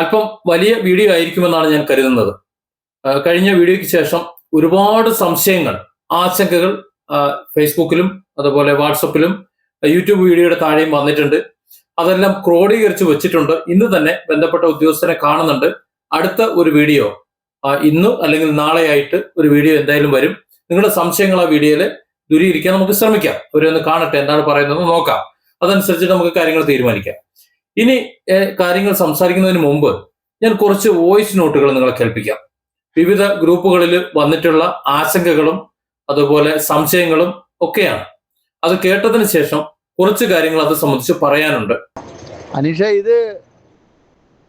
അല്പം വലിയ വീഡിയോ ആയിരിക്കുമെന്നാണ് ഞാൻ കരുതുന്നത്. കഴിഞ്ഞ വീഡിയോയ്ക്ക് ശേഷം ഒരുപാട് സംശയങ്ങൾ ആശങ്കകൾ ഫേസ്ബുക്കിലും അതുപോലെ വാട്സപ്പിലും യൂട്യൂബ് വീഡിയോയുടെ താഴെയും വന്നിട്ടുണ്ട്. അതെല്ലാം ക്രോഡീകരിച്ച് വെച്ചിട്ടുണ്ട്. ഇന്ന് തന്നെ ബന്ധപ്പെട്ട ഉദ്യോഗസ്ഥനെ കാണുന്നുണ്ട്. അടുത്ത ഒരു വീഡിയോ ഇന്ന് അല്ലെങ്കിൽ നാളെയായിട്ട് ഒരു വീഡിയോ എന്തായാലും വരും. നിങ്ങളുടെ സംശയങ്ങൾ ആ വീഡിയോയിൽ ദൂരീകരിക്കാൻ നമുക്ക് ശ്രമിക്കാം. അവരൊന്ന് കാണട്ടെ എന്താണ് പറയുന്നത് നോക്കാം. അതനുസരിച്ച് നമുക്ക് കാര്യങ്ങൾ തീരുമാനിക്കാം. ഇനി കാര്യങ്ങൾ സംസാരിക്കുന്നതിന് മുമ്പ് ഞാൻ കുറച്ച് വോയിസ് നോട്ടുകൾ നിങ്ങളെ കേൾപ്പിക്കാം. വിവിധ ഗ്രൂപ്പുകളിൽ വന്നിട്ടുള്ള ആശങ്കകളും അതുപോലെ സംശയങ്ങളും ഒക്കെയാണ്. അത് കേട്ടതിന് ശേഷം കുറച്ച് കാര്യങ്ങൾ അത് സംബന്ധിച്ച് പറയാനുണ്ട്. അനീഷ ഇത്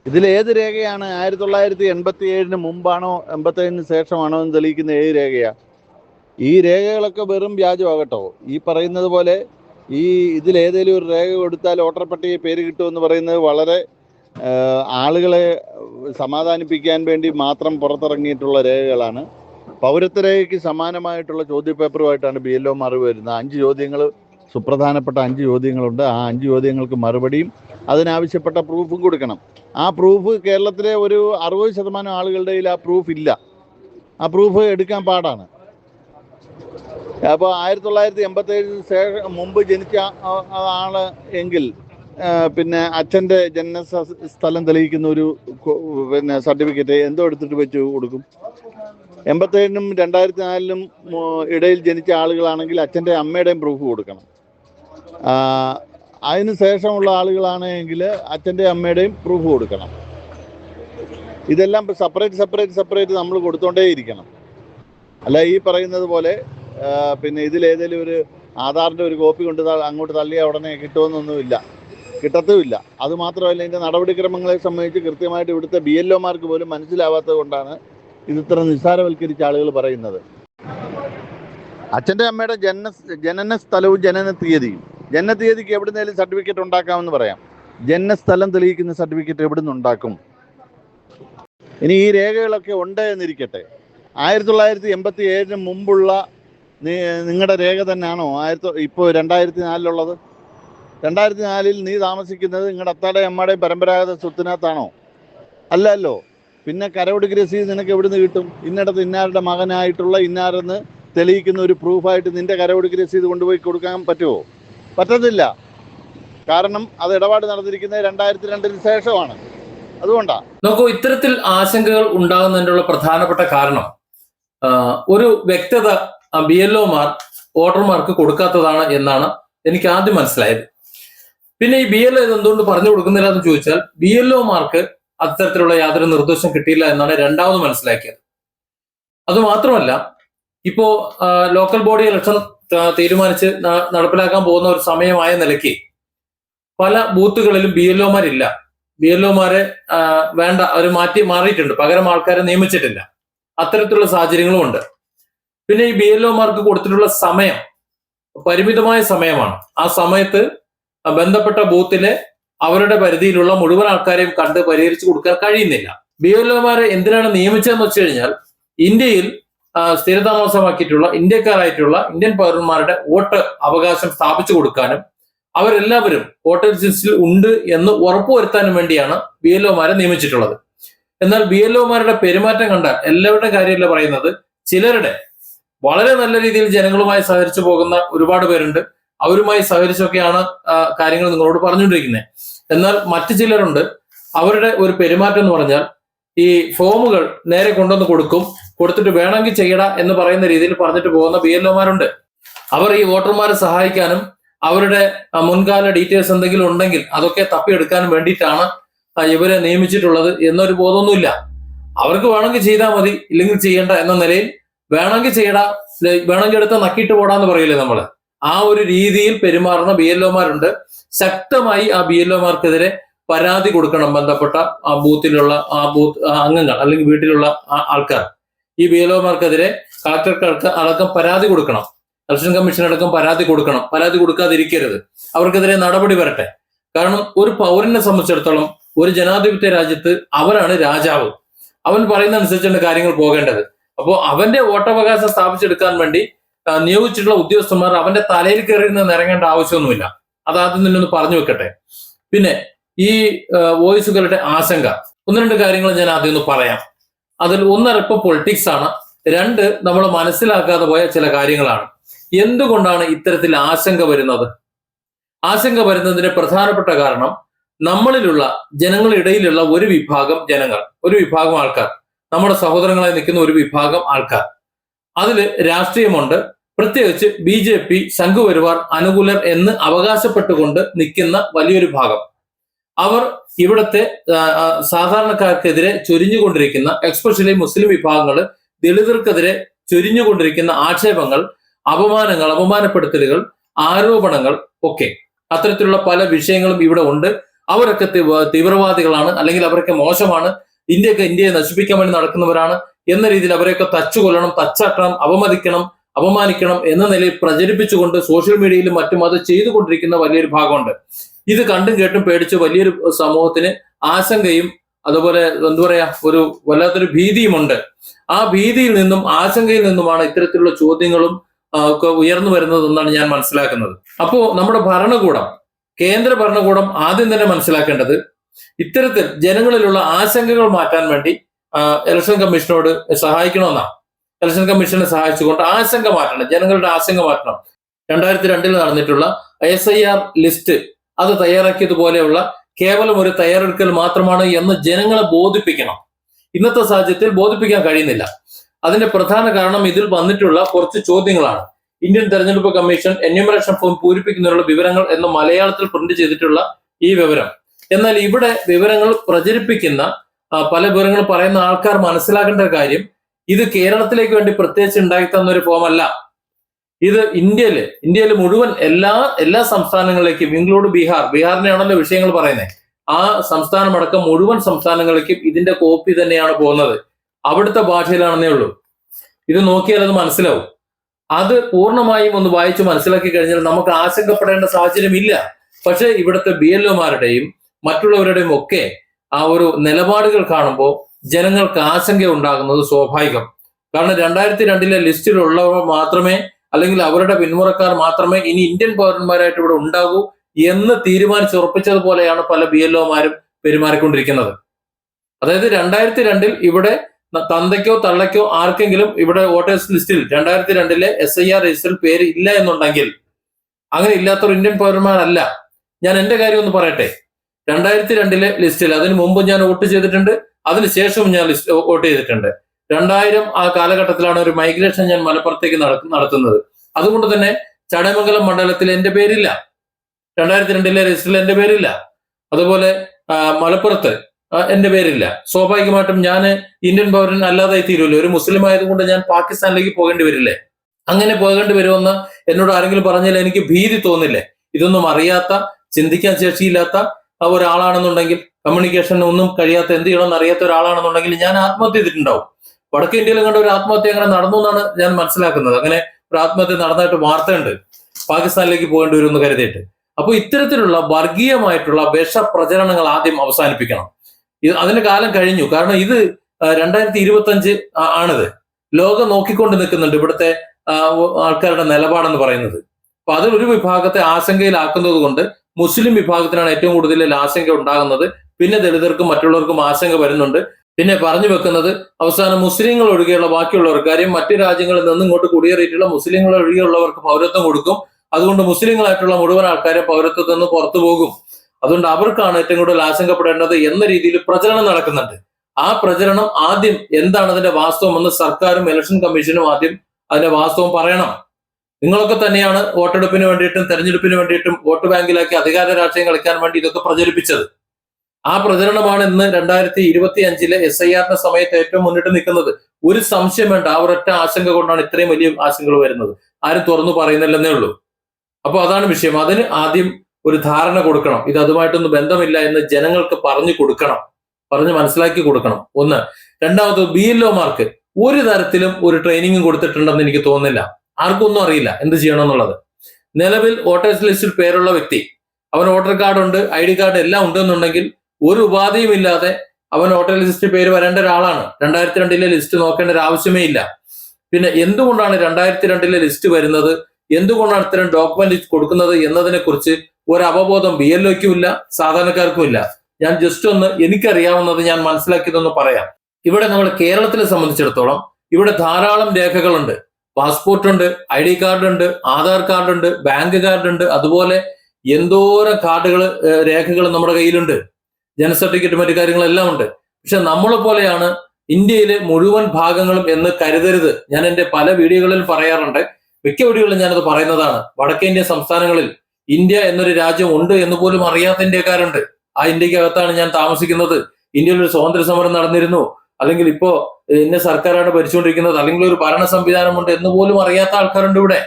ഇതിൽ ഏത് രേഖയാണ്? ആയിരത്തി തൊള്ളായിരത്തി എൺപത്തി ഏഴിന് മുമ്പാണോ എൺപത്തേഴിന് ശേഷമാണോ എന്ന് തെളിയിക്കുന്ന ഏത് രേഖയാണ് ഈ രേഖകളൊക്കെ വെറും വ്യാജമാകട്ടോ. ഈ പറയുന്നത് പോലെ ഈ ഇതിലേതെങ്കിലും ഒരു രേഖ കൊടുത്താൽ വോട്ടർ പട്ടിക പേര് കിട്ടുമെന്ന് പറയുന്നത് വളരെ ആളുകളെ സമാധാനിപ്പിക്കാൻ വേണ്ടി മാത്രം പുറത്തിറങ്ങിയിട്ടുള്ള രേഖകളാണ്. പൗരത്വ രേഖയ്ക്ക് സമാനമായിട്ടുള്ള ചോദ്യപേപ്പറുമായിട്ടാണ് ബി എൽ ഒമാർ വരുന്നത്. അഞ്ച് ചോദ്യങ്ങൾ സുപ്രധാനപ്പെട്ട അഞ്ച് ചോദ്യങ്ങളുണ്ട്. ആ അഞ്ച് ചോദ്യങ്ങൾക്ക് മറുപടിയും അതിനാവശ്യപ്പെട്ട പ്രൂഫും കൊടുക്കണം. ആ പ്രൂഫ് കേരളത്തിലെ ഒരു അറുപത് ശതമാനം ആളുകളുടെ കയ്യിൽ ആ പ്രൂഫ് ഇല്ല. ആ പ്രൂഫ് എടുക്കാൻ പാടാണ്. അപ്പോൾ ആയിരത്തി തൊള്ളായിരത്തി എൺപത്തി ഏഴിന് ശേഷം മുമ്പ് ജനിച്ച ആൾ എങ്കിൽ പിന്നെ അച്ഛന്റെ ജനന സ്ഥലം തെളിയിക്കുന്ന ഒരു പിന്നെ സർട്ടിഫിക്കറ്റ് എന്തോ എടുത്തിട്ട് വെച്ച് കൊടുക്കും. എൺപത്തേഴിനും രണ്ടായിരത്തി നാലിനും ഇടയിൽ ജനിച്ച ആളുകളാണെങ്കിൽ അച്ഛന്റെ അമ്മയുടെയും പ്രൂഫ് കൊടുക്കണം. അതിന് ശേഷമുള്ള ആളുകളാണെങ്കിൽ അച്ഛന്റെ അമ്മയുടെയും പ്രൂഫ് കൊടുക്കണം. ഇതെല്ലാം സെപ്പറേറ്റ് സെപ്പറേറ്റ് സെപ്പറേറ്റ് നമ്മൾ കൊടുത്തോണ്ടേ ഇരിക്കണം. അല്ല ഈ പറയുന്നത് പോലെ പിന്നെ ഇതിലേതെങ്കിലും ഒരു ആധാറിന്റെ ഒരു കോപ്പി കൊണ്ട് അങ്ങോട്ട് തള്ളിയ ഉടനെ കിട്ടുമെന്നൊന്നുമില്ല. കിട്ടത്തുമില്ല. അതുമാത്രമല്ല ഇതിന്റെ നടപടിക്രമങ്ങളെ സംബന്ധിച്ച് കൃത്യമായിട്ട് ഇവിടുത്തെ ബി എൽ ഒമാർക്ക് പോലും മനസ്സിലാവാത്തത് കൊണ്ടാണ് ഇത് ഇത്ര നിസ്സാരവൽക്കരിച്ച ആളുകൾ പറയുന്നത്. അച്ഛന്റെ അമ്മയുടെ ജനന ജനന സ്ഥലവും ജനന തീയതിയും ജനന തീയതിക്ക് എവിടുന്നേലും സർട്ടിഫിക്കറ്റ് ഉണ്ടാക്കാമെന്ന് പറയാം. ജനന സ്ഥലം തെളിയിക്കുന്ന സർട്ടിഫിക്കറ്റ് എവിടുന്ന് ഉണ്ടാക്കും? ഇനി ഈ രേഖകളൊക്കെ ഉണ്ട് എന്നിരിക്കട്ടെ. ആയിരത്തി തൊള്ളായിരത്തി എൺപത്തി ഏഴിന് മുമ്പുള്ള നിങ്ങളുടെ രേഖ തന്നെയാണോ? ആയിരത്തി ഇപ്പോൾ രണ്ടായിരത്തി നാലിലുള്ളത് രണ്ടായിരത്തി നാലിൽ നീ താമസിക്കുന്നത് നിങ്ങളുടെ അത്താടെ അമ്മയുടെയും പരമ്പരാഗത സ്വത്തിനകത്താണോ? അല്ലല്ലോ. പിന്നെ കരവടുക്ക് രസീത് നിനക്ക് എവിടുന്ന് കിട്ടും? ഇന്നിടത്ത് ഇന്നാരുടെ മകനായിട്ടുള്ള ഇന്നാരെന്ന് തെളിയിക്കുന്ന ഒരു പ്രൂഫായിട്ട് നിന്റെ കരവടുക്ക് രസീത് കൊണ്ടുപോയി കൊടുക്കാൻ പറ്റുമോ പറ്റത്തില്ല. കാരണം അത് ഇടപാട് നടന്നിരിക്കുന്നത് രണ്ടായിരത്തി രണ്ടിന് ശേഷമാണ്. അതുകൊണ്ടാ. നോക്കൂ ഇത്തരത്തിൽ ആശങ്കകൾ ഉണ്ടാകുന്നതിനുള്ള പ്രധാനപ്പെട്ട കാരണം ഒരു വ്യക്തത ബി എൽ ഒമാർ വോട്ടർമാർക്ക് കൊടുക്കാത്തതാണ് എന്നാണ് എനിക്ക് ആദ്യം മനസ്സിലായത്. പിന്നെ ഈ ബി എൽ ഒ എന്തുകൊണ്ട് പറഞ്ഞു കൊടുക്കുന്നില്ല എന്ന് ചോദിച്ചാൽ ബി എൽ ഒമാർക്ക് അത്തരത്തിലുള്ള യാതൊരു നിർദ്ദേശം കിട്ടിയില്ല എന്നാണ് രണ്ടാമത് മനസ്സിലാക്കിയത്. അത് മാത്രമല്ല ഇപ്പോ ലോക്കൽ ബോഡി ഇലക്ഷൻ തീരുമാനിച്ച് നടപ്പിലാക്കാൻ പോകുന്ന ഒരു സമയമായ നിലയ്ക്ക് പല ബൂത്തുകളിലും ബി എൽ ഒമാരില്ല ബി എൽ ഒമാരെ വേണ്ട അവർ മാറ്റി മാറിയിട്ടുണ്ട്. പകരം ആൾക്കാരെ നിയമിച്ചിട്ടില്ല. അത്തരത്തിലുള്ള സാഹചര്യങ്ങളും ഉണ്ട്. പിന്നെ ഈ ബി എൽ ഒമാർക്ക് കൊടുത്തിട്ടുള്ള സമയം പരിമിതമായ സമയമാണ്. ആ സമയത്ത് ബന്ധപ്പെട്ട ബൂത്തിലെ അവരുടെ പരിധിയിലുള്ള മുഴുവൻ ആൾക്കാരെയും കണ്ട് പരിഹരിച്ചു കൊടുക്കാൻ കഴിയുന്നില്ല. ബി എൽ ഒമാരെ എന്തിനാണ് നിയമിച്ചതെന്ന് വെച്ച് കഴിഞ്ഞാൽ ഇന്ത്യയിൽ സ്ഥിരതാമസമാക്കിയിട്ടുള്ള ഇന്ത്യക്കാരായിട്ടുള്ള ഇന്ത്യൻ പൗരന്മാരുടെ വോട്ട് അവകാശം സ്ഥാപിച്ചു കൊടുക്കാനും അവരെല്ലാവരും വോട്ടർ ലിസ്റ്റിൽ ഉണ്ട് എന്ന് ഉറപ്പുവരുത്താനും വേണ്ടിയാണ് ബി എൽ ഒമാരെ നിയമിച്ചിട്ടുള്ളത്. എന്നാൽ ബി എൽ ഒമാരുടെ പെരുമാറ്റം കണ്ടാൽ എല്ലാവരുടെ കാര്യമല്ല പറയുന്നത് ചിലരുടെ വളരെ നല്ല രീതിയിൽ ജനങ്ങളുമായി സഹകരിച്ചു പോകുന്ന ഒരുപാട് പേരുണ്ട്. അവരുമായി സഹകരിച്ചൊക്കെയാണ് കാര്യങ്ങൾ നിങ്ങളോട് പറഞ്ഞുകൊണ്ടിരിക്കുന്നത്. എന്നാൽ മറ്റു ചിലരുണ്ട്. അവരുടെ ഒരു പെരുമാറ്റം എന്ന് പറഞ്ഞാൽ ഈ ഫോമുകൾ നേരെ കൊണ്ടുവന്ന് കൊടുക്കും കൊടുത്തിട്ട് വേണമെങ്കിൽ ചെയ്യട എന്ന് പറയുന്ന രീതിയിൽ പറഞ്ഞിട്ട് പോകുന്ന ബി എൽ ഒമാരുണ്ട്. അവർ ഈ വോട്ടർമാരെ സഹായിക്കാനും അവരുടെ മുൻകാല ഡീറ്റെയിൽസ് എന്തെങ്കിലും ഉണ്ടെങ്കിൽ അതൊക്കെ തപ്പിയെടുക്കാനും വേണ്ടിയിട്ടാണ് ഇവരെ നിയമിച്ചിട്ടുള്ളത് എന്നൊരു ബോധമൊന്നുമില്ല. അവർക്ക് വേണമെങ്കിൽ ചെയ്താൽ മതി ഇല്ലെങ്കിൽ ചെയ്യേണ്ട എന്ന നിലയിൽ വേണമെങ്കിൽ ചെയ്യടാ വേണമെങ്കിൽ എടുത്ത് നക്കിയിട്ട് പോടാന്ന് പറയില്ലേ നമ്മൾ. ആ ഒരു രീതിയിൽ പെരുമാറുന്ന ബി എൽ ഒമാരുണ്ട് ശക്തമായി ആ ബി എൽ ഒമാർക്കെതിരെ പരാതി കൊടുക്കണം ബന്ധപ്പെട്ട ആ ബൂത്തിലുള്ള ആ ബൂത്ത് അംഗങ്ങൾ അല്ലെങ്കിൽ വീട്ടിലുള്ള ആൾക്കാർ. ഈ ബി എൽ ഒമാർക്കെതിരെ കളക്ടർക്ക് അടക്കം പരാതി കൊടുക്കണം. ഇലക്ഷൻ കമ്മീഷൻ അടക്കം പരാതി കൊടുക്കണം. പരാതി കൊടുക്കാതിരിക്കരുത്. അവർക്കെതിരെ നടപടി വരട്ടെ. കാരണം ഒരു പൗരനെ സംബന്ധിച്ചിടത്തോളം ഒരു ജനാധിപത്യ രാജ്യത്ത് അവനാണ് രാജാവ്. അവൻ പറയുന്ന അനുസരിച്ചാണ് കാര്യങ്ങൾ പോകേണ്ടത്. അപ്പോൾ അവന്റെ വോട്ടവകാശം സ്ഥാപിച്ചെടുക്കാൻ വേണ്ടി നിയോഗിച്ചിട്ടുള്ള ഉദ്യോഗസ്ഥന്മാർ അവന്റെ തലയിൽ കയറി നിന്ന് ഇറങ്ങേണ്ട ആവശ്യമൊന്നുമില്ല. അതാദ്യം തന്നെ ഒന്ന് പറഞ്ഞു വെക്കട്ടെ. പിന്നെ ഈ വോയിസുകളുടെ ആശങ്ക. ഒന്ന് രണ്ട് കാര്യങ്ങൾ ഞാൻ ആദ്യം ഒന്ന് പറയാം. അതിൽ ഒന്നരപ്പം പൊളിറ്റിക്സ് ആണ്. രണ്ട് നമ്മൾ മനസ്സിലാക്കാതെ പോയ ചില കാര്യങ്ങളാണ്. എന്തുകൊണ്ടാണ് ഇത്തരത്തിൽ ആശങ്ക വരുന്നത്? ആശങ്ക വരുന്നതിന്റെ പ്രധാനപ്പെട്ട കാരണം നമ്മളിലുള്ള ജനങ്ങളിടയിലുള്ള ഒരു വിഭാഗം ജനങ്ങൾ ഒരു വിഭാഗം ആൾക്കാർ. നമ്മുടെ സഹോദരങ്ങളായി നിൽക്കുന്ന ഒരു വിഭാഗം ആൾക്കാർ. അതിൽ രാഷ്ട്രീയമുണ്ട്. പ്രത്യേകിച്ച് ബി ജെ പി സംഘപരിവാർ അനുകൂലർ എന്ന് അവകാശപ്പെട്ടുകൊണ്ട് നിൽക്കുന്ന വലിയൊരു ഭാഗം. അവർ ഇവിടുത്തെ സാധാരണക്കാർക്കെതിരെ ചൊരിഞ്ഞുകൊണ്ടിരിക്കുന്ന എക്സ്പെഷ്യലി മുസ്ലിം വിഭാഗങ്ങൾ ദളിതർക്കെതിരെ ചൊരിഞ്ഞുകൊണ്ടിരിക്കുന്ന ആക്ഷേപങ്ങൾ അപമാനങ്ങൾ അപമാനപ്പെടുത്തലുകൾ ആരോപണങ്ങൾ ഒക്കെ. അത്തരത്തിലുള്ള പല വിഷയങ്ങളും ഇവിടെ ഉണ്ട്. അവരൊക്കെ തീവ്രവാദികളാണ് അല്ലെങ്കിൽ അവരൊക്കെ മോശമാണ്. ഇന്ത്യയ്ക്ക് ഇന്ത്യയെ നശിപ്പിക്കാൻ വേണ്ടി നടക്കുന്നവരാണ് എന്ന രീതിയിൽ അവരെയൊക്കെ തച്ചുകൊല്ലണം തച്ചാക്കണം അപമതിക്കണം അപമാനിക്കണം എന്ന നിലയിൽ പ്രചരിപ്പിച്ചുകൊണ്ട് സോഷ്യൽ മീഡിയയിലും മറ്റും അത് ചെയ്തുകൊണ്ടിരിക്കുന്ന വലിയൊരു ഭാഗമുണ്ട്. ഇത് കണ്ടും കേട്ടും പേടിച്ച് വലിയൊരു സമൂഹത്തിന് ആശങ്കയും അതുപോലെ എന്താ പറയാ ഒരു വല്ലാത്തൊരു ഭീതിയുമുണ്ട്. ആ ഭീതിയിൽ നിന്നും ആശങ്കയിൽ നിന്നുമാണ് ഇത്തരത്തിലുള്ള ചോദ്യങ്ങളും ഒക്കെ ഉയർന്നു വരുന്നത് എന്നാണ് ഞാൻ മനസ്സിലാക്കുന്നത്. അപ്പോ നമ്മുടെ ഭരണകൂടം കേന്ദ്ര ഭരണകൂടം ആദ്യം തന്നെ മനസ്സിലാക്കേണ്ടത് ഇത്തരത്തിൽ ജനങ്ങളിലുള്ള ആശങ്കകൾ മാറ്റാൻ വേണ്ടി ഇലക്ഷൻ കമ്മീഷനോട് സഹായിക്കണമെന്നാണ് ഇലക്ഷൻ കമ്മീഷനെ സഹായിച്ചുകൊണ്ട് ആശങ്ക മാറ്റണം ജനങ്ങളുടെ ആശങ്ക മാറ്റണം. രണ്ടായിരത്തി രണ്ടിൽ നടന്നിട്ടുള്ള എസ് ഐ ആർ ലിസ്റ്റ് അത് തയ്യാറാക്കിയതുപോലെയുള്ള കേവലം ഒരു തയ്യാറെടുക്കൽ മാത്രമാണ് എന്ന് ജനങ്ങളെ ബോധിപ്പിക്കണം. ഇന്നത്തെ സാഹചര്യത്തിൽ ബോധിപ്പിക്കാൻ കഴിയുന്നില്ല. അതിന്റെ പ്രധാന കാരണം ഇതിൽ വന്നിട്ടുള്ള കുറച്ച് ചോദ്യങ്ങളാണ്. ഇന്ത്യൻ തെരഞ്ഞെടുപ്പ് കമ്മീഷൻ എന്യൂമറേഷൻ ഫോം പൂരിപ്പിക്കുന്നതിനുള്ള വിവരങ്ങൾ എന്ന് മലയാളത്തിൽ പ്രിന്റ് ചെയ്തിട്ടുള്ള ഈ വിവരം. എന്നാൽ ഇവിടെ വിവരങ്ങൾ പ്രചരിപ്പിക്കുന്ന പല വിവരങ്ങൾ പറയുന്ന ആൾക്കാർ മനസ്സിലാക്കേണ്ട കാര്യം ഇത് കേരളത്തിലേക്ക് വേണ്ടി പ്രത്യേകിച്ച് ഉണ്ടാക്കി തന്ന ഒരു ഫോമല്ല ഇത് ഇന്ത്യയിൽ ഇന്ത്യയിൽ മുഴുവൻ എല്ലാ എല്ലാ സംസ്ഥാനങ്ങളിലേക്കും ഇൻക്ലൂഡ് ബീഹാർ ബീഹാറിനെയാണല്ലോ വിഷയങ്ങൾ പറയുന്നത് ആ സംസ്ഥാനമടക്കം മുഴുവൻ സംസ്ഥാനങ്ങളിലേക്കും ഇതിന്റെ കോപ്പി തന്നെയാണ് പോകുന്നത്. അവിടുത്തെ ഭാഷയിലാണെന്നേ ഉള്ളൂ. ഇത് നോക്കിയാൽ അത് മനസ്സിലാവും. അത് പൂർണമായും ഒന്ന് വായിച്ച് മനസ്സിലാക്കി കഴിഞ്ഞാൽ നമുക്ക് ആശങ്കപ്പെടേണ്ട സാഹചര്യം ഇല്ല പക്ഷെ ഇവിടുത്തെ ബി എൽ ഒമാരുടെയും മറ്റുള്ളവരുടെയും ഒക്കെ ആ ഒരു നിലപാടുകൾ കാണുമ്പോൾ ജനങ്ങൾക്ക് ആശങ്ക ഉണ്ടാകുന്നത് സ്വാഭാവികം. കാരണം രണ്ടായിരത്തി രണ്ടിലെ ലിസ്റ്റിലുള്ളവർ മാത്രമേ അല്ലെങ്കിൽ അവരുടെ പിന്മുറക്കാർ മാത്രമേ ഇനി ഇന്ത്യൻ പൗരന്മാരായിട്ട് ഇവിടെ ഉണ്ടാകൂ എന്ന് തീരുമാനിച്ചുറപ്പിച്ചതുപോലെയാണ് പല ബി എൽ ഒമാരും പെരുമാറിക്കൊണ്ടിരിക്കുന്നത്. അതായത് രണ്ടായിരത്തി രണ്ടിൽ ഇവിടെ തന്തയ്ക്കോ തള്ളയ്ക്കോ ആർക്കെങ്കിലും ഇവിടെ വോട്ടേഴ്സ് ലിസ്റ്റിൽ രണ്ടായിരത്തി രണ്ടിലെ എസ് ഐ ആർ രജിസ്റ്ററിൽ പേര് ഇല്ല എന്നുണ്ടെങ്കിൽ അങ്ങനെ ഇല്ലാത്തവർ ഇന്ത്യൻ പൗരന്മാരല്ല. ഞാൻ എന്റെ കാര്യം ഒന്ന് പറയട്ടെ. രണ്ടായിരത്തി രണ്ടിലെ ലിസ്റ്റിൽ അതിന് മുമ്പ് ഞാൻ വോട്ട് ചെയ്തിട്ടുണ്ട് അതിനുശേഷവും ഞാൻ ലിസ്റ്റ് വോട്ട് ചെയ്തിട്ടുണ്ട്. രണ്ടായിരം ആ കാലഘട്ടത്തിലാണ് ഒരു മൈഗ്രേഷൻ ഞാൻ മലപ്പുറത്തേക്ക് നട- നടത്തുന്നത്. അതുകൊണ്ട് തന്നെ ചടയമംഗലം മണ്ഡലത്തിൽ എന്റെ പേരില്ല. രണ്ടായിരത്തി രണ്ടിലെ രജിസ്റ്ററിൽ എന്റെ പേരില്ല. അതുപോലെ മലപ്പുറത്ത് എന്റെ പേരില്ല. സ്വാഭാവികമായിട്ടും ഞാൻ ഇന്ത്യൻ പൗരൻ അല്ലാതായി തീരുമല്ലോ ഒരു മുസ്ലിം ആയതുകൊണ്ട് ഞാൻ പാകിസ്ഥാനിലേക്ക് പോകേണ്ടി വരില്ലേ? അങ്ങനെ പോകേണ്ടി വരുമെന്ന് എന്നോട് ആരെങ്കിലും പറഞ്ഞാൽ എനിക്ക് ഭീതി തോന്നില്ലേ? ഇതൊന്നും അറിയാത്ത ചിന്തിക്കാൻ ശേഷിയില്ലാത്ത ഒരാളാണെന്നുണ്ടെങ്കിൽ കമ്മ്യൂണിക്കേഷൻ ഒന്നും കഴിയാത്ത എന്ത് ചെയ്യണമെന്ന് അറിയാത്ത ഒരാളാണെന്നുണ്ടെങ്കിൽ ഞാൻ ആത്മഹത്യ ചെയ്തിട്ടുണ്ടാവും. വടക്കേ ഇന്ത്യയിൽ കണ്ട ഒരു ആത്മഹത്യ അങ്ങനെ നടന്നു എന്നാണ് ഞാൻ മനസ്സിലാക്കുന്നത്. അങ്ങനെ ഒരു ആത്മഹത്യ നടന്നതായിട്ട് വാർത്തയുണ്ട്. പാകിസ്ഥാനിലേക്ക് പോകേണ്ടി വരും എന്ന് കരുതിയിട്ട്. അപ്പോൾ ഇത്തരത്തിലുള്ള വർഗീയമായിട്ടുള്ള വിഷപ്രചരണങ്ങൾ ആദ്യം അവസാനിപ്പിക്കണം. ഇത് അതിന് കാലം കഴിഞ്ഞു. കാരണം ഇത് രണ്ടായിരത്തി ഇരുപത്തി അഞ്ച് ആണിത്. ലോകം നോക്കിക്കൊണ്ട് നിൽക്കുന്നുണ്ട് ഇവിടുത്തെ ആൾക്കാരുടെ നിലപാടെന്ന് പറയുന്നത്. അപ്പൊ അതിൽ ഒരു വിഭാഗത്തെ ആശങ്കയിലാക്കുന്നത് കൊണ്ട് മുസ്ലിം വിഭാഗത്തിനാണ് ഏറ്റവും കൂടുതൽ ആശങ്ക ഉണ്ടാകുന്നത്. പിന്നെ ദളിതർക്കും മറ്റുള്ളവർക്കും ആശങ്ക വരുന്നുണ്ട്. പിന്നെ പറഞ്ഞു വെക്കുന്നത് അവസാനം മുസ്ലിങ്ങൾ ഒഴികെയുള്ള ബാക്കിയുള്ളവർക്ക് കാര്യം മറ്റു രാജ്യങ്ങളിൽ നിന്നും ഇങ്ങോട്ട് കുടിയേറിയിട്ടുള്ള മുസ്ലിങ്ങൾ ഒഴികെയുള്ളവർക്ക് പൗരത്വം കൊടുക്കും. അതുകൊണ്ട് മുസ്ലിങ്ങളായിട്ടുള്ള മുഴുവൻ ആൾക്കാരെ പൗരത്വത്തിൽ നിന്ന് പുറത്തു പോകും. അതുകൊണ്ട് അവർക്കാണ് ഏറ്റവും കൂടുതൽ ആശങ്കപ്പെടേണ്ടത് എന്ന രീതിയിൽ പ്രചരണം നടക്കുന്നുണ്ട്. ആ പ്രചരണം ആദ്യം എന്താണ് അതിന്റെ വാസ്തവം എന്ന് സർക്കാരും ഇലക്ഷൻ കമ്മീഷനും ആദ്യം അതിന്റെ വാസ്തവം പറയണം. നിങ്ങളൊക്കെ തന്നെയാണ് വോട്ടെടുപ്പിന് വേണ്ടിയിട്ടും തെരഞ്ഞെടുപ്പിന് വേണ്ടിയിട്ടും വോട്ട് ബാങ്കിലാക്കി അധികാര രാഷ്ട്രീയം കളിക്കാൻ വേണ്ടി ഇതൊക്കെ പ്രചരിപ്പിച്ചത്. ആ പ്രചരണമാണ് ഇന്ന് രണ്ടായിരത്തി ഇരുപത്തി അഞ്ചിലെ എസ് ഐ ആറിന്റെ സമയത്ത് ഏറ്റവും മുന്നിട്ട് നിൽക്കുന്നത്. ഒരു സംശയം വേണ്ട ആ ഒരൊറ്റ ആശങ്ക കൊണ്ടാണ് ഇത്രയും വലിയ ആശങ്കകൾ വരുന്നത്. ആരും തുറന്നു പറയുന്നില്ലെന്നേ ഉള്ളൂ. അപ്പൊ അതാണ് വിഷയം. അതിന് ആദ്യം ഒരു ധാരണ കൊടുക്കണം. ഇത് അതുമായിട്ടൊന്നും ബന്ധമില്ല എന്ന് ജനങ്ങൾക്ക് പറഞ്ഞു കൊടുക്കണം. പറഞ്ഞ് മനസ്സിലാക്കി കൊടുക്കണം. ഒന്ന്. രണ്ടാമത് ബി എൽ ഒമാർക്ക് ഒരു തരത്തിലും ഒരു ട്രെയിനിങ്ങും കൊടുത്തിട്ടുണ്ടെന്ന് എനിക്ക് തോന്നുന്നില്ല. ആർക്കും ഒന്നും അറിയില്ല. എന്ത് ചെയ്യണം എന്നുള്ളത്. നിലവിൽ വോട്ടേഴ്സ് ലിസ്റ്റിൽ പേരുള്ള വ്യക്തി അവൻ വോട്ടർ കാർഡ് ഉണ്ട് ഐ ഡി കാർഡ് എല്ലാം ഉണ്ടെന്നുണ്ടെങ്കിൽ ഒരു ഉപാധിയും ഇല്ലാതെ അവൻ വോട്ടർ ലിസ്റ്റിൽ പേര് വരേണ്ട ഒരാളാണ്. രണ്ടായിരത്തി രണ്ടിലെ ലിസ്റ്റ് നോക്കേണ്ട ഒരു ആവശ്യമേ ഇല്ല. പിന്നെ എന്തുകൊണ്ടാണ് രണ്ടായിരത്തി രണ്ടിലെ ലിസ്റ്റ് വരുന്നത്? എന്തുകൊണ്ടാണ് ഇത്തരം ഡോക്യുമെന്റ് കൊടുക്കുന്നത് എന്നതിനെ കുറിച്ച് ഒരു അവബോധം ബി എൽ ഒക്കും ഇല്ല സാധാരണക്കാർക്കും ഇല്ല. ഞാൻ ജസ്റ്റ് ഒന്ന് എനിക്കറിയാവുന്നത് ഞാൻ മനസ്സിലാക്കിയതൊന്ന് പറയാം. ഇവിടെ നമ്മൾ കേരളത്തിനെ സംബന്ധിച്ചിടത്തോളം ഇവിടെ ധാരാളം രേഖകളുണ്ട്. പാസ്പോർട്ട് ഉണ്ട് ഐ ഡി കാർഡ് ഉണ്ട് ആധാർ കാർഡ് ഉണ്ട് ബാങ്ക് കാർഡ് ഉണ്ട് അതുപോലെ എന്തോരം കാർഡുകൾ രേഖകൾ നമ്മുടെ കയ്യിലുണ്ട്. ജനന സർട്ടിഫിക്കറ്റ് മറ്റു കാര്യങ്ങളെല്ലാം ഉണ്ട്. പക്ഷെ നമ്മളെ പോലെയാണ് ഇന്ത്യയിലെ മുഴുവൻ ഭാഗങ്ങളും എന്ന് കരുതരുത്. ഞാൻ എന്റെ പല വീഡിയോകളിൽ പറയാറുണ്ട്. മിക്ക വീഡിയോകളിൽ ഞാനത് പറയുന്നതാണ്. വടക്കേ ഇന്ത്യൻ സംസ്ഥാനങ്ങളിൽ ഇന്ത്യ എന്നൊരു രാജ്യം ഉണ്ട് എന്ന് പോലും അറിയാത്ത ഇന്ത്യക്കാരുണ്ട്. ആ ഇന്ത്യക്കകത്താണ് ഞാൻ താമസിക്കുന്നത്. ഇന്ത്യയിൽ ഒരു സ്വാതന്ത്ര്യ സമരം നടന്നിരുന്നു. അല്ലെങ്കിൽ ഇപ്പോ ഇന്ന സർക്കാരാണ് ഭരിച്ചുകൊണ്ടിരിക്കുന്നത്. അല്ലെങ്കിൽ ഒരു ഭരണ സംവിധാനമുണ്ട് എന്ന് പോലും അറിയാത്ത ആൾക്കാരുണ്ട് ഇവിടെ.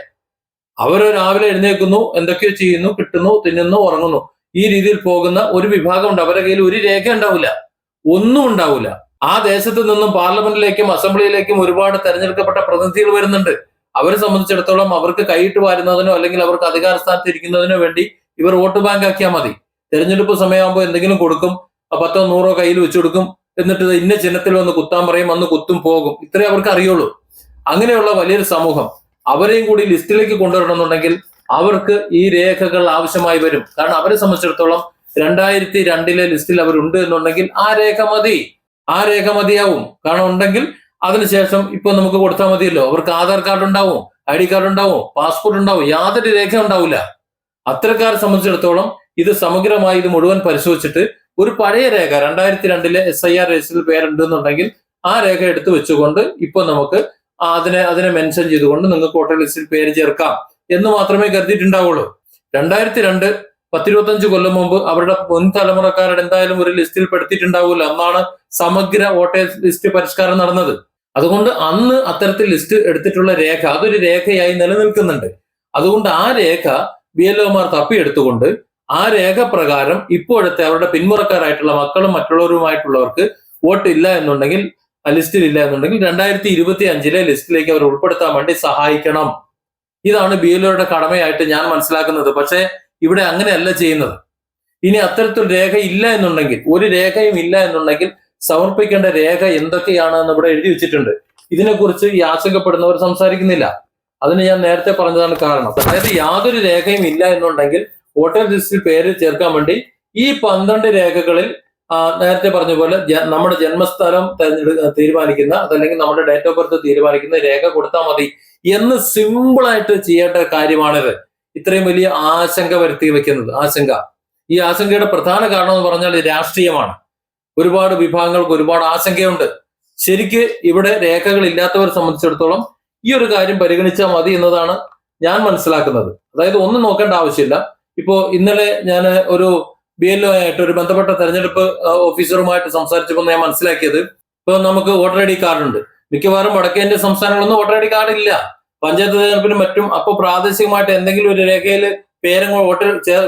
അവർ രാവിലെ എഴുന്നേൽക്കുന്നു എന്തൊക്കെയോ ചെയ്യുന്നു കിട്ടുന്നു തിന്നുന്നു ഉറങ്ങുന്നു. ഈ രീതിയിൽ പോകുന്ന ഒരു വിഭാഗം ഉണ്ട് അവരുടെ കയ്യിൽ ഒരു രേഖ ഉണ്ടാവില്ല. ഒന്നും ഉണ്ടാവില്ല. ആ ദേശത്ത് നിന്നും പാർലമെന്റിലേക്കും അസംബ്ലിയിലേക്കും ഒരുപാട് തെരഞ്ഞെടുക്കപ്പെട്ട പ്രതിനിധികൾ വരുന്നുണ്ട്. അവരെ സംബന്ധിച്ചിടത്തോളം അവർക്ക് കൈയിട്ട് വാരുന്നതിനോ അല്ലെങ്കിൽ അവർക്ക് അധികാര സ്ഥാനത്ത് ഇരിക്കുന്നതിനോ വേണ്ടി ഇവർ വോട്ട് ബാങ്ക് ആക്കിയാൽ മതി. തെരഞ്ഞെടുപ്പ് സമയമാകുമ്പോൾ എന്തെങ്കിലും കൊടുക്കും. പത്തോ നൂറോ കയ്യിൽ വെച്ചു കൊടുക്കും. എന്നിട്ട് ഇന്ന ചിഹ്നത്തിൽ വന്ന് കുത്താൻ പറയും വന്ന് കുത്തും പോകും. ഇത്രേ അവർക്ക് അറിയുള്ളൂ. അങ്ങനെയുള്ള വലിയൊരു സമൂഹം അവരെയും കൂടി ലിസ്റ്റിലേക്ക് കൊണ്ടുവരണമെന്നുണ്ടെങ്കിൽ അവർക്ക് ഈ രേഖകൾ ആവശ്യമായി വരും. കാരണം അവരെ സംബന്ധിച്ചിടത്തോളം രണ്ടായിരത്തി രണ്ടിലെ ലിസ്റ്റിൽ അവരുണ്ട് എന്നുണ്ടെങ്കിൽ ആ രേഖ മതി. ആ രേഖ മതിയാവും. കാരണം ഉണ്ടെങ്കിൽ അതിനുശേഷം ഇപ്പൊ നമുക്ക് കൊടുത്താൽ മതിയല്ലോ. അവർക്ക് ആധാർ കാർഡ് ഉണ്ടാവും ഐ ഡി കാർഡ് ഉണ്ടാവും പാസ്പോർട്ട് ഉണ്ടാവും യാതൊരു രേഖ ഉണ്ടാവില്ല. അത്തരക്കാരെ സംബന്ധിച്ചിടത്തോളം ഇത് സമഗ്രമായി ഇത് മുഴുവൻ പരിശോധിച്ചിട്ട് ഒരു പഴയ രേഖ രണ്ടായിരത്തി രണ്ടിലെ എസ് ഐ ആർ രജിസ്റ്ററിൽ പേരുണ്ട് എന്നുണ്ടെങ്കിൽ ആ രേഖ എടുത്തു വെച്ചുകൊണ്ട് ഇപ്പൊ നമുക്ക് അതിനെ അതിനെ മെൻഷൻ ചെയ്തുകൊണ്ട് നിങ്ങൾക്ക് വോട്ടർ ലിസ്റ്റിൽ പേര് ചേർക്കാം എന്ന് മാത്രമേ കരുതിയിട്ടുണ്ടാവുള്ളൂ. രണ്ടായിരത്തി രണ്ട് പത്തിരുപത്തഞ്ച് കൊല്ലം മുമ്പ് അവരുടെ മുൻ തലമുറക്കാരുടെ എന്തായാലും ഒരു ലിസ്റ്റിൽ പെടുത്തിയിട്ടുണ്ടാവില്ല അന്നാണ് സമഗ്ര വോട്ടേഴ്സ് ലിസ്റ്റ് പരിഷ്കാരം നടന്നത്. അതുകൊണ്ട് അന്ന് അത്തരത്തിൽ ലിസ്റ്റ് എടുത്തിട്ടുള്ള രേഖ അതൊരു രേഖയായി നിലനിൽക്കുന്നുണ്ട്. അതുകൊണ്ട് ആ രേഖ ബി എൽ ഒമാർ തപ്പിയെടുത്തുകൊണ്ട് ആ രേഖ പ്രകാരം ഇപ്പോഴത്തെ അവരുടെ പിന്മുറക്കാരായിട്ടുള്ള മക്കളും മറ്റുള്ളവരുമായിട്ടുള്ളവർക്ക് വോട്ട് ഇല്ല എന്നുണ്ടെങ്കിൽ ലിസ്റ്റിൽ ഇല്ല എന്നുണ്ടെങ്കിൽ രണ്ടായിരത്തി ഇരുപത്തി അഞ്ചിലെ ലിസ്റ്റിലേക്ക് അവർ ഉൾപ്പെടുത്താൻ വേണ്ടി സഹായിക്കണം. ഇതാണ് ബി എൽഒയുടെ കടമയായിട്ട് ഞാൻ മനസ്സിലാക്കുന്നത്. പക്ഷേ ഇവിടെ അങ്ങനെയല്ല ചെയ്യുന്നത്. ഇനി അത്തരത്തിൽ രേഖ ഇല്ല എന്നുണ്ടെങ്കിൽ ഒരു രേഖയും ഇല്ല എന്നുണ്ടെങ്കിൽ സമർപ്പിക്കേണ്ട രേഖ എന്തൊക്കെയാണ് എന്ന് ഇവിടെ എഴുതി വെച്ചിട്ടുണ്ട്. ഇതിനെക്കുറിച്ച് ഈ ആശങ്കപ്പെടുന്നവർ സംസാരിക്കുന്നില്ല. അതിന് ഞാൻ നേരത്തെ പറഞ്ഞതാണ് കാരണം. അതായത് യാതൊരു രേഖയും ഇല്ല എന്നുണ്ടെങ്കിൽ വോട്ടർ ലിസ്റ്റിൽ പേര് ചേർക്കാൻ വേണ്ടി ഈ പന്ത്രണ്ട് രേഖകളിൽ നേരത്തെ പറഞ്ഞ പോലെ നമ്മുടെ ജന്മസ്ഥലം തീരുമാനിക്കുന്ന അതല്ലെങ്കിൽ നമ്മുടെ ഡേറ്റ് ഓഫ് ബർത്ത് തീരുമാനിക്കുന്ന രേഖ കൊടുത്താൽ മതി എന്ന് സിമ്പിൾ ആയിട്ട് ചെയ്യേണ്ട കാര്യമാണിത്. ഇത്രയും വലിയ ആശങ്ക വരുത്തി വെക്കുന്നത് ആശങ്ക. ഈ ആശങ്കയുടെ പ്രധാന കാരണം എന്ന് പറഞ്ഞാൽ രാഷ്ട്രീയമാണ്. ഒരുപാട് വിഭാഗങ്ങൾക്ക് ഒരുപാട് ആശങ്കയുണ്ട്. ശരിക്ക് ഇവിടെ രേഖകൾ ഇല്ലാത്തവരെ സംബന്ധിച്ചിടത്തോളം ഈ ഒരു കാര്യം പരിഗണിച്ചാൽ മതി എന്നതാണ് ഞാൻ മനസ്സിലാക്കുന്നത്. അതായത് ഒന്നും നോക്കേണ്ട ആവശ്യമില്ല. ഇപ്പോ ഇന്നലെ ഞാൻ ഒരു ബി എൽ ആയിട്ട് ഒരു ബന്ധപ്പെട്ട തെരഞ്ഞെടുപ്പ് ഓഫീസറുമായിട്ട് സംസാരിച്ചപ്പോൾ ഞാൻ മനസ്സിലാക്കിയത്. ഇപ്പൊ നമുക്ക് വോട്ടർ ഐ ഡി കാർഡ് ഉണ്ട്. മിക്കവാറും വടക്കേന്ത്യ സംസ്ഥാനങ്ങളൊന്നും വോട്ടർ ഐ ഡി കാർഡ് ഇല്ല. പഞ്ചായത്ത് തെരഞ്ഞെടുപ്പിനും മറ്റും. അപ്പൊ പ്രാദേശികമായിട്ട് എന്തെങ്കിലും ഒരു രേഖയിൽ പേരും വോട്ട്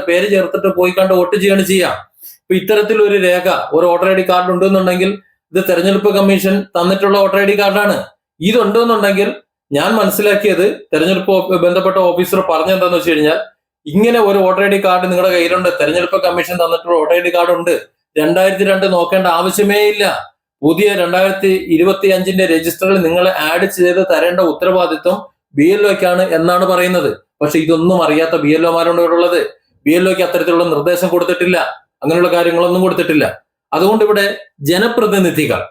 പേര് ചേർത്തിട്ട് പോയി കണ്ട് വോട്ട് ചെയ്യാണ് ചെയ്യാം. ഇപ്പൊ ഇത്തരത്തിൽ ഒരു രേഖ ഒരു വോട്ടർ ഐ ഡി കാർഡ് ഉണ്ടെന്നുണ്ടെങ്കിൽ ഇത് തെരഞ്ഞെടുപ്പ് കമ്മീഷൻ തന്നിട്ടുള്ള വോട്ടർ ഐ ഡി കാർഡാണ്. ഇതുണ്ടെന്നുണ്ടെങ്കിൽ ഞാൻ മനസ്സിലാക്കിയത് തെരഞ്ഞെടുപ്പ് ബന്ധപ്പെട്ട ഓഫീസർ പറഞ്ഞെന്താന്ന് വെച്ച് കഴിഞ്ഞാൽ ഇങ്ങനെ ഒരു വോട്ടർ ഐ ഡി കാർഡ് നിങ്ങളുടെ കയ്യിലുണ്ട്. തെരഞ്ഞെടുപ്പ് കമ്മീഷൻ തന്നിട്ടുള്ള വോട്ടർ ഐ ഡി കാർഡ് ഉണ്ട്. രണ്ടായിരത്തി രണ്ട് നോക്കേണ്ട ആവശ്യമേ ഇല്ല. പുതിയ രണ്ടായിരത്തി ഇരുപത്തി അഞ്ചിന്റെ രജിസ്റ്ററിൽ നിങ്ങൾ ആഡ് ചെയ്ത് തരേണ്ട ഉത്തരവാദിത്വം ബി എൽ ഒക്കാണ് എന്നാണ് പറയുന്നത്. പക്ഷെ ഇതൊന്നും അറിയാത്ത ബി എൽ ഒമാരോട് ഇവിടെ ഉള്ളത് ബി എൽ ഒക്ക് അത്തരത്തിലുള്ള നിർദ്ദേശം കൊടുത്തിട്ടില്ല. അങ്ങനെയുള്ള കാര്യങ്ങളൊന്നും കൊടുത്തിട്ടില്ല. അതുകൊണ്ട് ഇവിടെ ജനപ്രതിനിധികൾ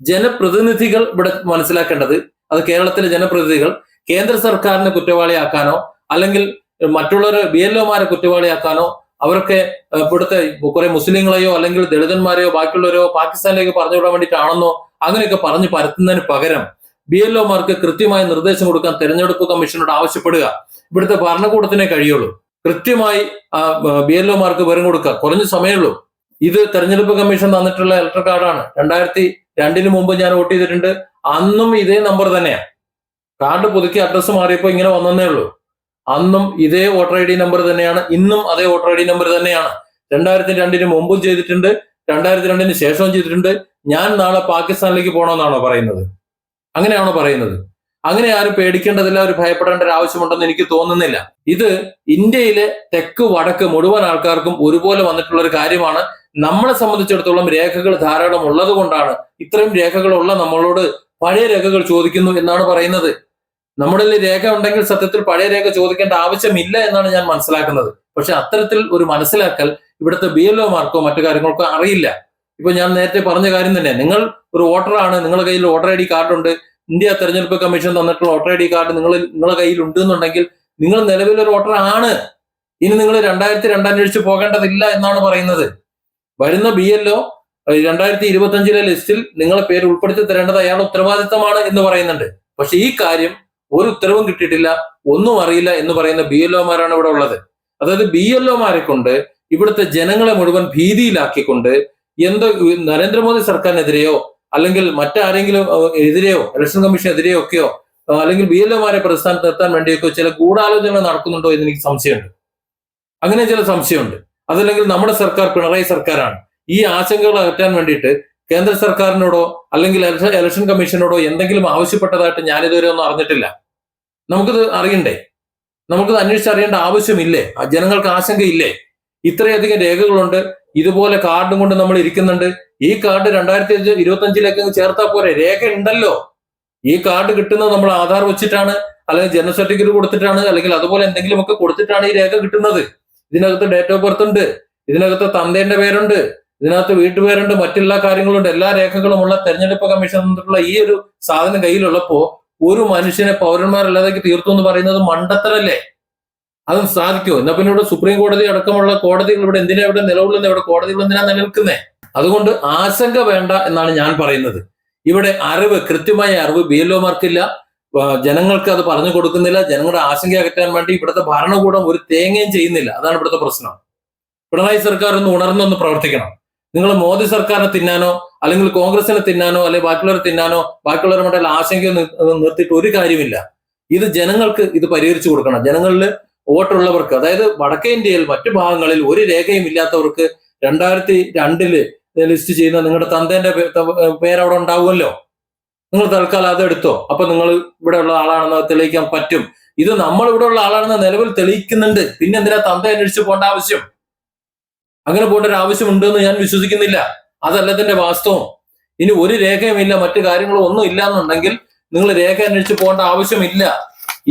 ജനപ്രതിനിധികൾ ഇവിടെ മനസ്സിലാക്കേണ്ടത് അത് കേരളത്തിലെ ജനപ്രതിനിധികൾ കേന്ദ്ര സർക്കാരിനെ കുറ്റവാളിയാക്കാനോ അല്ലെങ്കിൽ മറ്റുള്ളവർ ബി എൽ ഒമാരെ കുറ്റവാളിയാക്കാനോ അവർക്ക് ഇവിടുത്തെ കുറെ മുസ്ലിങ്ങളെയോ അല്ലെങ്കിൽ ദളിതന്മാരെയോ ബാക്കിയുള്ളവരെയോ പാകിസ്ഥാനിലേക്ക് പറഞ്ഞു വിടാൻ വേണ്ടിയിട്ടാണെന്നോ അങ്ങനെയൊക്കെ പറഞ്ഞു പരത്തുന്നതിന് പകരം ബി എൽ ഒമാർക്ക് കൃത്യമായി നിർദ്ദേശം കൊടുക്കാൻ തെരഞ്ഞെടുപ്പ് കമ്മീഷനോട് ആവശ്യപ്പെടുക. ഇവിടുത്തെ ഭരണകൂടത്തിനെ കഴിയുള്ളൂ. കൃത്യമായി ബി എൽ ഒമാർക്ക് വിവരം കൊടുക്കുക. കുറഞ്ഞ സമയമുള്ളൂ. ഇത് തെരഞ്ഞെടുപ്പ് കമ്മീഷൻ തന്നിട്ടുള്ള ഇലക്ടർ കാർഡാണ്. രണ്ടായിരത്തി രണ്ടിന് മുമ്പ് ഞാൻ വോട്ട് ചെയ്തിട്ടുണ്ട്. അന്നും ഇതേ നമ്പർ തന്നെയാണ് കാർഡ് പുതുക്കി അഡ്രസ്സ് മാറിയപ്പോൾ ഇങ്ങനെ വന്നേ ഉള്ളൂ. അന്നും ഇതേ വോട്ടർ ഐ ഡി നമ്പർ തന്നെയാണ് ഇന്നും അതേ വോട്ടർ ഐ ഡി നമ്പർ തന്നെയാണ്. രണ്ടായിരത്തി രണ്ടിന് മുമ്പും ചെയ്തിട്ടുണ്ട് രണ്ടായിരത്തി രണ്ടിന് ശേഷവും ചെയ്തിട്ടുണ്ട്. ഞാൻ നാളെ പാകിസ്ഥാനിലേക്ക് പോകണമെന്നാണോ പറയുന്നത്? അങ്ങനെയാണോ പറയുന്നത്? അങ്ങനെ ആരും പേടിക്കേണ്ടതില്ല ഒരു ഭയപ്പെടേണ്ട ഒരു ആവശ്യമുണ്ടെന്ന് എനിക്ക് തോന്നുന്നില്ല. ഇത് ഇന്ത്യയിലെ തെക്ക് വടക്ക് മുഴുവൻ ആൾക്കാർക്കും ഒരുപോലെ വന്നിട്ടുള്ള ഒരു കാര്യമാണ്. നമ്മളെ സംബന്ധിച്ചിടത്തോളം രേഖകൾ ധാരാളം ഉള്ളത് കൊണ്ടാണ് ഇത്രയും രേഖകളുള്ള നമ്മളോട് പഴയ രേഖകൾ ചോദിക്കുന്നു എന്നാണ് പറയുന്നത്. നമ്മുടെ രേഖ ഉണ്ടെങ്കിൽ സത്യത്തിൽ പഴയ രേഖ ചോദിക്കേണ്ട ആവശ്യമില്ല എന്നാണ് ഞാൻ മനസ്സിലാക്കുന്നത്. പക്ഷെ അത്തരത്തിൽ ഒരു മനസ്സിലാക്കൽ ഇവിടുത്തെ ബി എൽ ഒമാർക്കോ മറ്റു കാര്യങ്ങൾക്കോ അറിയില്ല. ഇപ്പൊ ഞാൻ നേരത്തെ പറഞ്ഞ കാര്യം തന്നെ നിങ്ങൾ ഒരു വോട്ടറാണ് നിങ്ങളുടെ കയ്യിൽ വോട്ടർ ഐ ഡി കാർഡ് ഉണ്ട് ഇന്ത്യ തെരഞ്ഞെടുപ്പ് കമ്മീഷൻ തന്നിട്ടുള്ള വോട്ടർ ഐ ഡി കാർഡ് നിങ്ങൾ നിങ്ങളുടെ കയ്യിൽ ഉണ്ട് എന്നുണ്ടെങ്കിൽ നിങ്ങൾ നിലവിലൊരു വോട്ടർ ആണ്. ഇനി നിങ്ങൾ രണ്ടായിരത്തി രണ്ടന്വേഷിച്ച് പോകേണ്ടതില്ല എന്നാണ് പറയുന്നത്. വരുന്ന ബി എൽ ഒ രണ്ടായിരത്തി ഇരുപത്തി അഞ്ചിലെ ലിസ്റ്റിൽ നിങ്ങളെ പേര് ഉൾപ്പെടുത്തി തരേണ്ടത് അയാളുടെ ഉത്തരവാദിത്തമാണ് എന്ന് പറയുന്നുണ്ട്. പക്ഷെ ഈ കാര്യം ഒരു ഉത്തരവും കിട്ടിയിട്ടില്ല ഒന്നും അറിയില്ല എന്ന് പറയുന്ന ബി എൽ ഒമാരാണ് ഇവിടെ ഉള്ളത്. അതായത് ബി എൽ ഒമാരെ കൊണ്ട് ഇവിടുത്തെ ജനങ്ങളെ മുഴുവൻ ഭീതിയിലാക്കിക്കൊണ്ട് എന്തോ നരേന്ദ്രമോദി സർക്കാരിനെതിരെയോ അല്ലെങ്കിൽ മറ്റാരെങ്കിലും എതിരെയോ ഇലക്ഷൻ കമ്മീഷൻ എതിരെയോ ഒക്കെയോ അല്ലെങ്കിൽ ബി എൽ ഒമാരെ പ്രസ്ഥാനത്ത് എത്താൻ വേണ്ടിയൊക്കെ ചില ഗൂഢാലോചനകൾ നടക്കുന്നുണ്ടോ എന്ന് എനിക്ക് സംശയമുണ്ട്. അങ്ങനെ ചില സംശയമുണ്ട്. അതല്ലെങ്കിൽ നമ്മുടെ സർക്കാർ പിണറായി സർക്കാരാണ്. ഈ ആശങ്കകൾ അകറ്റാൻ വേണ്ടിയിട്ട് കേന്ദ്ര സർക്കാരിനോടോ അല്ലെങ്കിൽ ഇലക്ഷൻ കമ്മീഷനോടോ എന്തെങ്കിലും ആവശ്യപ്പെട്ടതായിട്ട് ഞാനിതുവരെ ഒന്നും അറിഞ്ഞിട്ടില്ല. നമുക്കിത് അറിയണ്ടേ? നമുക്കിത് അന്വേഷിച്ചറിയേണ്ട ആവശ്യമില്ലേ? ജനങ്ങൾക്ക് ആശങ്കയില്ലേ? ഇത്രയധികം രേഖകളുണ്ട്. ഇതുപോലെ കാർഡും കൊണ്ട് നമ്മൾ ഇരിക്കുന്നുണ്ട്. ഈ കാർഡ് രണ്ടായിരത്തി ഇരുപത്തി അഞ്ചിലേക്ക് ചേർത്താൽ പോരെ. രേഖ ഉണ്ടല്ലോ ഈ കാർഡ് കിട്ടുന്നത് നമ്മൾ ആധാർ വെച്ചിട്ടാണ് അല്ലെങ്കിൽ ജനന സർട്ടിഫിക്കറ്റ് കൊടുത്തിട്ടാണ് അല്ലെങ്കിൽ അതുപോലെ എന്തെങ്കിലുമൊക്കെ കൊടുത്തിട്ടാണ് ഈ രേഖ കിട്ടുന്നത്. ഇതിനകത്ത് ഡേറ്റ് ഓഫ് ബർത്ത് ഉണ്ട്. ഇതിനകത്ത് തന്തേന്റെ പേരുണ്ട്. ഇതിനകത്ത് വീട്ടുപേരുണ്ട്. മറ്റെല്ലാ കാര്യങ്ങളുണ്ട്. എല്ലാ രേഖകളുമുള്ള തെരഞ്ഞെടുപ്പ് കമ്മീഷൻ ഈ ഒരു സാധനം കയ്യിലുള്ളപ്പോ ഒരു മനുഷ്യനെ പൗരന്മാരല്ലാതെ തീർത്തു എന്ന് പറയുന്നത് മണ്ടത്തരല്ലേ? അതും സാധിക്കുമോ? എന്നാ പിന്നെ ഇവിടെ സുപ്രീം കോടതി അടക്കമുള്ള കോടതികൾ ഇവിടെ എന്തിനാ ഇവിടെ നിലകൊള്ളുന്നത്? ഇവിടെ കോടതികൾ എന്തിനാ നിലനിൽക്കുന്നത് അതുകൊണ്ട് ആശങ്ക വേണ്ട എന്നാണ് ഞാൻ പറയുന്നത്. ഇവിടെ അറിവ് കൃത്യമായ അറിവ് ബി എൽ ഒമാർക്കില്ല. ജനങ്ങൾക്ക് അത് പറഞ്ഞു കൊടുക്കുന്നില്ല. ജനങ്ങളുടെ ആശങ്ക അകറ്റാൻ വേണ്ടി ഇവിടുത്തെ ഭരണകൂടം ഒരു തേങ്ങയും ചെയ്യുന്നില്ല. അതാണ് ഇവിടുത്തെ പ്രശ്നം. പിണറായി സർക്കാർ ഒന്ന് ഉണർന്നൊന്ന് പ്രവർത്തിക്കണം. നിങ്ങൾ മോദി സർക്കാരിനെ തിന്നാനോ അല്ലെങ്കിൽ കോൺഗ്രസിനെ തിന്നാനോ അല്ലെങ്കിൽ ബാക്കിയുള്ളവരെ തിന്നാനോ ബാക്കിയുള്ളവരെ മറ്റേ ആശങ്കയോ നിർത്തിയിട്ട് ഒരു കാര്യമില്ല ഇത് ജനങ്ങൾക്ക് ഇത് പരിഹരിച്ചു കൊടുക്കണം. ജനങ്ങളിൽ വോട്ടുള്ളവർക്ക് അതായത് വടക്കേ ഇന്ത്യയിൽ മറ്റു ഭാഗങ്ങളിൽ ഒരു രേഖയും ഇല്ലാത്തവർക്ക് രണ്ടായിരത്തി രണ്ടിൽ ലിസ്റ്റ് ചെയ്യുന്ന നിങ്ങളുടെ തന്തേന്റെ പേരവിടെ ഉണ്ടാവുമല്ലോ? നിങ്ങൾ തൽക്കാലം അത് എടുത്തോ. അപ്പൊ നിങ്ങൾ ഇവിടെ ഉള്ള ആളാണെന്ന് തെളിയിക്കാൻ പറ്റും. ഇത് നമ്മൾ ഇവിടെ ഉള്ള ആളാണെന്ന് നിലവിൽ തെളിയിക്കുന്നുണ്ട്. പിന്നെ എന്തിനാ തന്ത അന്വേഷിച്ച് പോകേണ്ട ആവശ്യം? അങ്ങനെ പോകേണ്ട ഒരു ആവശ്യം ഉണ്ടെന്ന് ഞാൻ വിശ്വസിക്കുന്നില്ല. അതല്ല ഇതിന്റെ വാസ്തവം. ഇനി ഒരു രേഖയുമില്ല മറ്റു കാര്യങ്ങളും ഒന്നും ഇല്ല എന്നുണ്ടെങ്കിൽ നിങ്ങൾ രേഖ അന്വേഷിച്ച് പോകേണ്ട ആവശ്യമില്ല.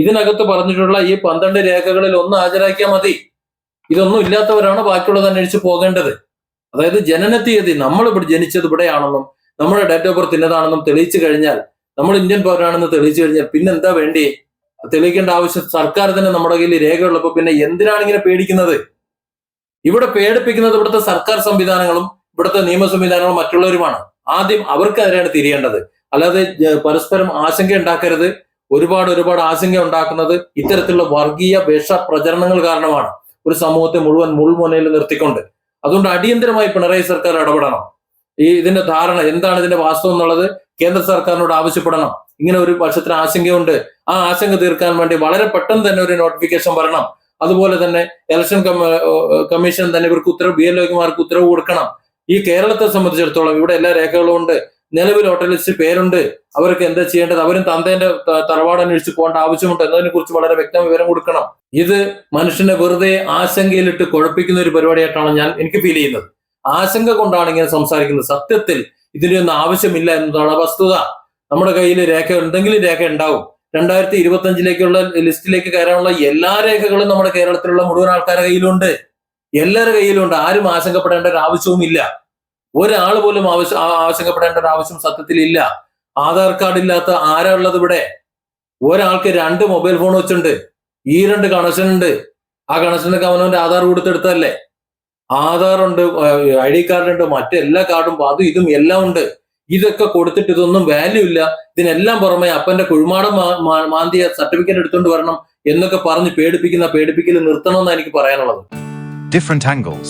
ഇതിനകത്ത് പറഞ്ഞിട്ടുള്ള ഈ പന്ത്രണ്ട് രേഖകളിൽ ഒന്ന് ഹാജരാക്കിയാൽ മതി. ഇതൊന്നും ഇല്ലാത്തവരാണ് ബാക്കിയുള്ളത് അന്വേഷിച്ച് പോകേണ്ടത്. അതായത് ജനന തീയതി നമ്മൾ ഇവിടെ ജനിച്ചത് ഇവിടെയാണെന്നും നമ്മുടെ ഡേറ്റ് ഓഫ് ബർത്ത് ഇന്നതാണെന്നും തെളിയിച്ചു കഴിഞ്ഞാൽ നമ്മൾ ഇന്ത്യൻ പൗരാണെന്ന് തെളിയിച്ചു കഴിഞ്ഞാൽ പിന്നെ എന്താ വേണ്ടി? തെളിയിക്കേണ്ട ആവശ്യം സർക്കാർ തന്നെ നമ്മുടെ കയ്യിൽ രേഖയുള്ളപ്പോൾ പിന്നെ എന്തിനാണ് ഇങ്ങനെ പേടിക്കുന്നത്? ഇവിടെ പേടിപ്പിക്കുന്നത് ഇവിടുത്തെ സർക്കാർ സംവിധാനങ്ങളും ഇവിടുത്തെ നിയമ സംവിധാനങ്ങൾ മറ്റുള്ളവരുമാണ്. ആദ്യം അവർക്കെതിരെയാണ് തിരിയേണ്ടത്. അല്ലാതെ പരസ്പരം ആശങ്ക ഉണ്ടാക്കരുത്. ഒരുപാട് ഒരുപാട് ആശങ്ക ഉണ്ടാക്കുന്നത് ഇത്തരത്തിലുള്ള വർഗീയ വേഷ പ്രചരണങ്ങൾ കാരണമാണ്. ഒരു സമൂഹത്തെ മുഴുവൻ മുൾമുനയിൽ നിർത്തിക്കൊണ്ട്. അതുകൊണ്ട് അടിയന്തരമായി പിണറായി സർക്കാർ ഇടപെടണം. ഈ ഇതിന്റെ ധാരണ എന്താണ് ഇതിന്റെ വാസ്തവം എന്നുള്ളത് കേന്ദ്ര സർക്കാരിനോട് ആവശ്യപ്പെടണം. ഇങ്ങനെ ഒരു പക്ഷത്തിന് ആശങ്കയുണ്ട്. ആ ആശങ്ക തീർക്കാൻ വേണ്ടി വളരെ പെട്ടെന്ന് തന്നെ ഒരു നോട്ടിഫിക്കേഷൻ വരണം. അതുപോലെ തന്നെ ഇലക്ഷൻ കമ്മീഷൻ തന്നെ ഇവർക്ക് ഉത്തരവ് ബി എൽ ഒമാർക്ക് ഉത്തരവ് കൊടുക്കണം. ഈ കേരളത്തെ സംബന്ധിച്ചിടത്തോളം ഇവിടെ എല്ലാ രേഖകളും ഉണ്ട്. നിലവിൽ ഹോട്ടലിസ്റ്റ് പേരുണ്ട്. അവർക്ക് എന്താ ചെയ്യേണ്ടത്? അവരും തന്തേന്റെ തറവാട് അന്വേഷിച്ച് പോകേണ്ട ആവശ്യമുണ്ട്. എന്നതിനെ കുറിച്ച് വളരെ വ്യക്തമായ വിവരം കൊടുക്കണം. ഇത് മനുഷ്യനെ വെറുതെ ആശങ്കയിലിട്ട് കുഴപ്പിക്കുന്ന ഒരു പരിപാടിയായിട്ടാണ് ഞാൻ എനിക്ക് ഫീൽ ചെയ്യുന്നത്. ആശങ്ക കൊണ്ടാണ് ഇങ്ങനെ സംസാരിക്കുന്നത്. സത്യത്തിൽ ഇതിനൊന്നും ആവശ്യമില്ല എന്നതാണ് വസ്തുത. നമ്മുടെ കയ്യിൽ രേഖ ഉണ്ടെങ്കിലും രേഖ ഉണ്ടാവും. രണ്ടായിരത്തി ഇരുപത്തി അഞ്ചിലേക്കുള്ള ലിസ്റ്റിലേക്ക് കയറാനുള്ള എല്ലാ രേഖകളും നമ്മുടെ കേരളത്തിലുള്ള മുഴുവൻ ആൾക്കാരുടെ കയ്യിലുണ്ട്. എല്ലാവരുടെ കയ്യിലുണ്ട്. ആരും ആശങ്കപ്പെടേണ്ട ഒരു ആവശ്യവും ഇല്ല ഒരാൾ പോലും ആവശ്യ ആവശ്യപ്പെടേണ്ട ഒരു ആവശ്യം സത്യത്തിൽ ഇല്ല ആധാർ കാർഡ് ഇല്ലാത്ത ആരാ ഉള്ളത് ഇവിടെ? ഒരാൾക്ക് രണ്ട് മൊബൈൽ ഫോൺ വെച്ചിട്ടുണ്ട്. ഈ രണ്ട് കണക്ഷൻ ഉണ്ട്. ആ കണക്ഷനൊക്കെ അവനവന്റെ ആധാർ കൊടുത്തെടുത്തല്ലേ ആധാർ ഉണ്ട് ഐ ഡി കാർഡ് ഉണ്ട് മറ്റെല്ലാ കാർഡും അതും ഇതും എല്ലാം ഉണ്ട്. ഇതൊക്കെ കൊടുത്തിട്ട് ഇതൊന്നും വാല്യൂ ഇല്ല. ഇതിനെല്ലാം പുറമെ അപ്പന്റെ കുഴിമാടം മാന്തിയ സർട്ടിഫിക്കറ്റ് എടുത്തുകൊണ്ട് വരണം എന്നൊക്കെ പറഞ്ഞ് പേടിപ്പിക്കുന്ന പേടിപ്പിക്കൽ നിർത്തണമെന്നാണ് എനിക്ക് പറയാനുള്ളത്. Different angles.